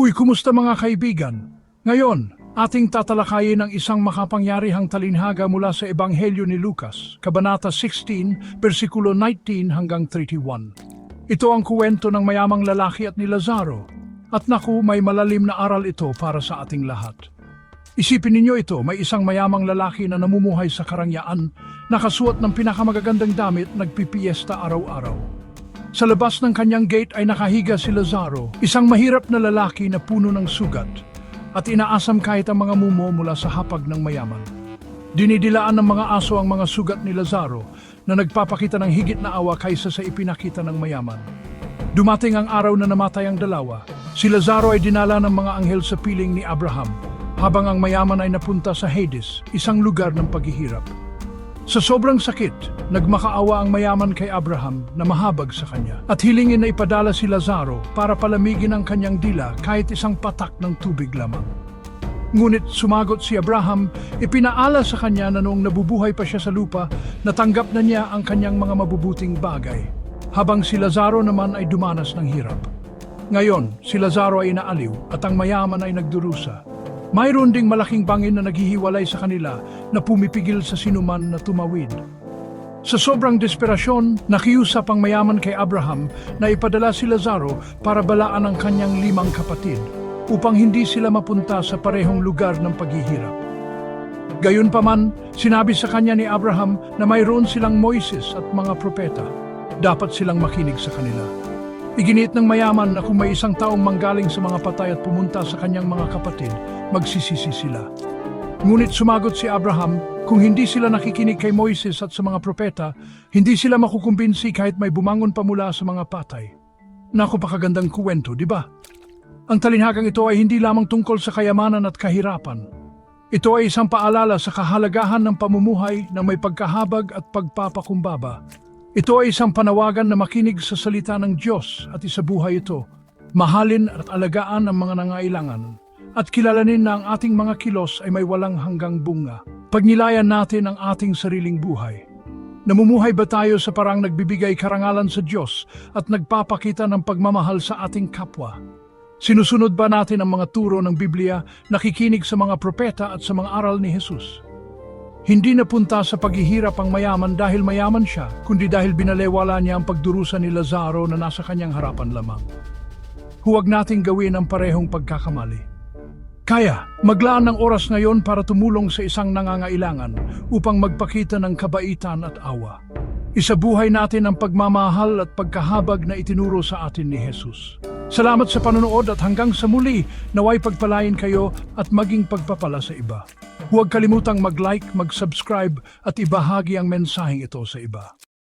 Uy, kumusta mga kaibigan? Ngayon, ating tatalakayin ang isang makapangyarihang talinhaga mula sa Ebanghelyo ni Lucas, Kabanata 16, versikulo 19 hanggang 31. Ito ang kuwento ng mayamang lalaki at ni Lazaro. At naku, may malalim na aral ito para sa ating lahat. Isipin ninyo ito, may isang mayamang lalaki na namumuhay sa karangyaan, nakasuot ng pinakamagagandang damit, nagpipiesta araw-araw. Sa labas ng kanyang gate ay nakahiga si Lazaro, isang mahirap na lalaki na puno ng sugat, at inaasam kahit ang mga mumo mula sa hapag ng mayaman. Dinidilaan ng mga aso ang mga sugat ni Lazaro na nagpapakita ng higit na awa kaysa sa ipinakita ng mayaman. Dumating ang araw na namatay ang dalawa. Si Lazaro ay dinala ng mga anghel sa piling ni Abraham, habang ang mayaman ay napunta sa Hades, isang lugar ng paghihirap. Sa sobrang sakit, nagmakaawa ang mayaman kay Abraham na mahabag sa kanya at hilingin na ipadala si Lazaro para palamigin ang kanyang dila kahit isang patak ng tubig lamang. Ngunit sumagot si Abraham, ipinaala sa kanya na noong nabubuhay pa siya sa lupa, natanggap na niya ang kanyang mga mabubuting bagay, habang si Lazaro naman ay dumanas ng hirap. Ngayon, si Lazaro ay inaaliw at ang mayaman ay nagdurusa. Mayroon ding malaking bangin na naghihiwalay sa kanila na pumipigil sa sinuman na tumawid. Sa sobrang desperasyon, nakiusap ang mayaman kay Abraham na ipadala si Lazaro para balaan ang kanyang limang kapatid upang hindi sila mapunta sa parehong lugar ng paghihirap. Gayunpaman, sinabi sa kanya ni Abraham na mayroon silang Moises at mga propeta. Dapat silang makinig sa kanila. Iginiit ng mayaman na kung may isang taong manggaling sa mga patay at pumunta sa kanyang mga kapatid, magsisisi sila. Ngunit sumagot si Abraham, kung hindi sila nakikinig kay Moises at sa mga propeta, hindi sila makukumbinsi kahit may bumangon pa mula sa mga patay. Naku pakagandang kuwento, di ba? Ang talinhagang ito ay hindi lamang tungkol sa kayamanan at kahirapan. Ito ay isang paalala sa kahalagahan ng pamumuhay na may pagkahabag at pagpapakumbaba. Ito ay isang panawagan na makinig sa salita ng Diyos at isabuhay ito. Mahalin at alagaan ang mga nangailangan at kilalanin na ang ating mga kilos ay may walang hanggang bunga. Pagnilayan natin ang ating sariling buhay. Namumuhay ba tayo sa parang nagbibigay karangalan sa Diyos at nagpapakita ng pagmamahal sa ating kapwa? Sinusunod ba natin ang mga turo ng Biblia, nakikinig sa mga propeta at sa mga aral ni Jesus? Hindi napunta sa paghihirap ang mayaman dahil mayaman siya, kundi dahil binalewala niya ang pagdurusa ni Lazaro na nasa kanyang harapan lamang. Huwag nating gawin ang parehong pagkakamali. Kaya, maglaan ng oras ngayon para tumulong sa isang nangangailangan upang magpakita ng kabaitan at awa. Isabuhay natin ang pagmamahal at pagkahabag na itinuro sa atin ni Jesus. Salamat sa panonood at hanggang sa muli, naway pagpalain kayo at maging pagpapala sa iba. Huwag kalimutang mag-like, mag-subscribe at ibahagi ang mensaheng ito sa iba.